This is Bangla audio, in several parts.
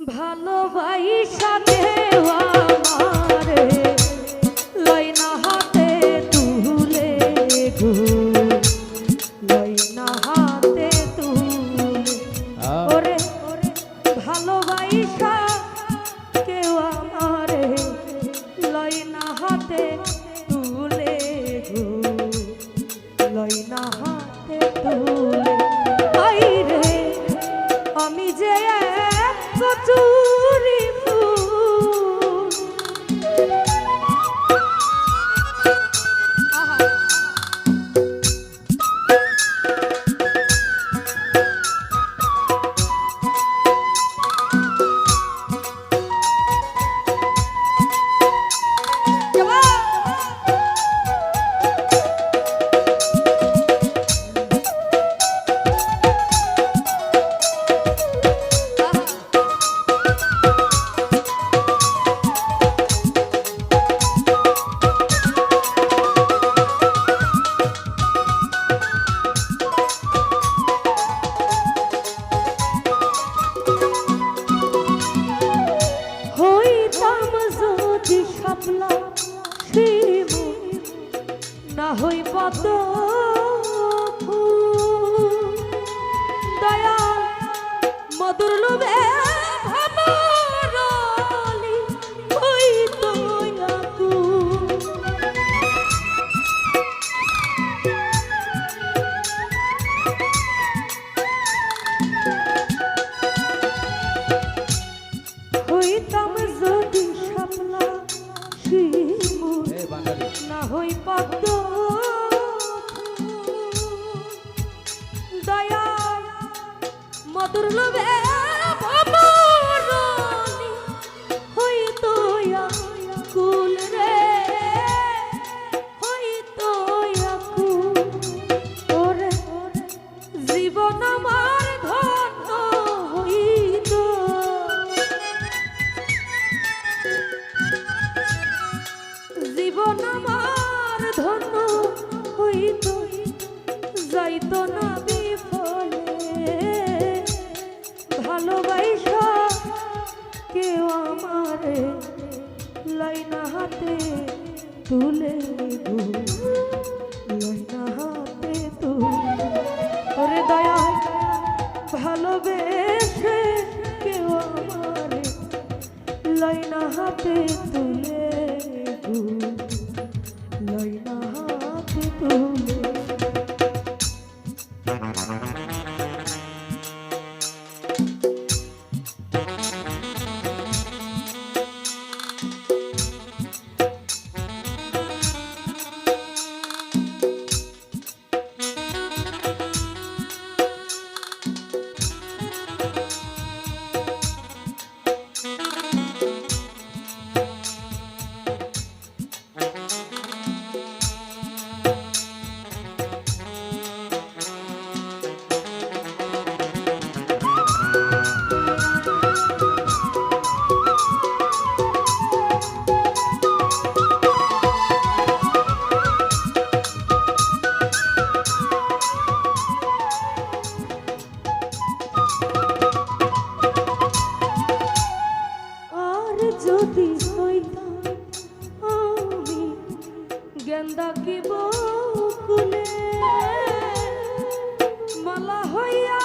ভালোবাসা জীবন আমার ধন্য হইত যাইত না বিফলে। ভালোবাসা কেউ আমারে লাইনা হাতে তুলে গেন্দা কি বকুলে? মালা হইয়া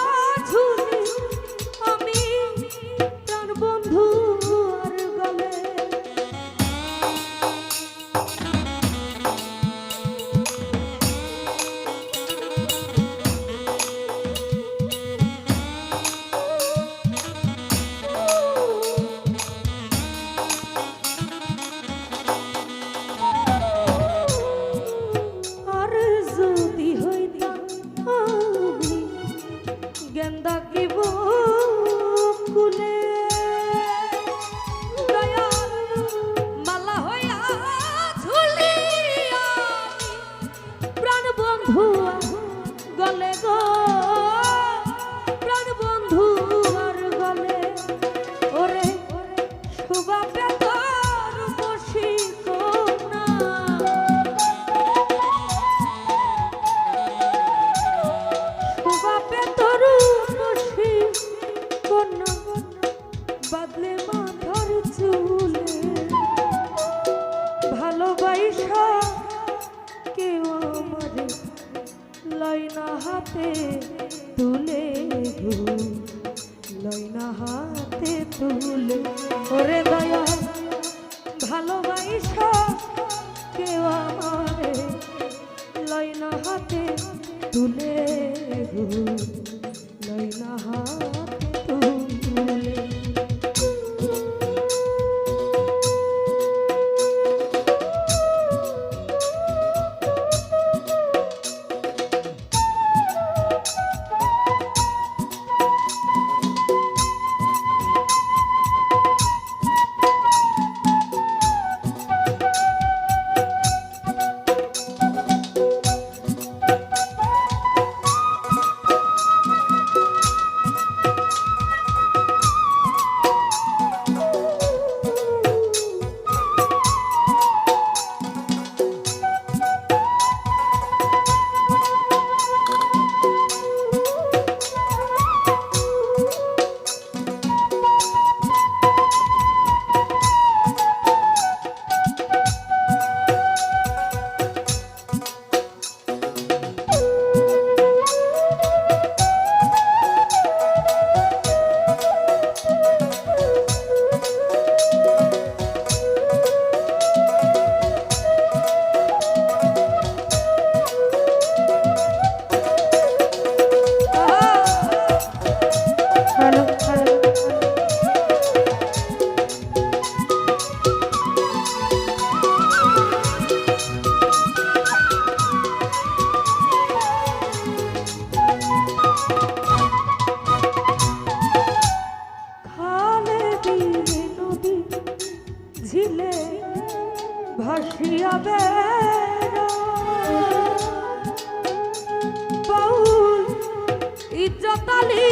ভুলে ওরে দয়া ভালোবাসা কেউ আমারে? লয়না হাতে তুলে হাতে ছিলে ভাসিয়া বেড়। ইজ্জতালী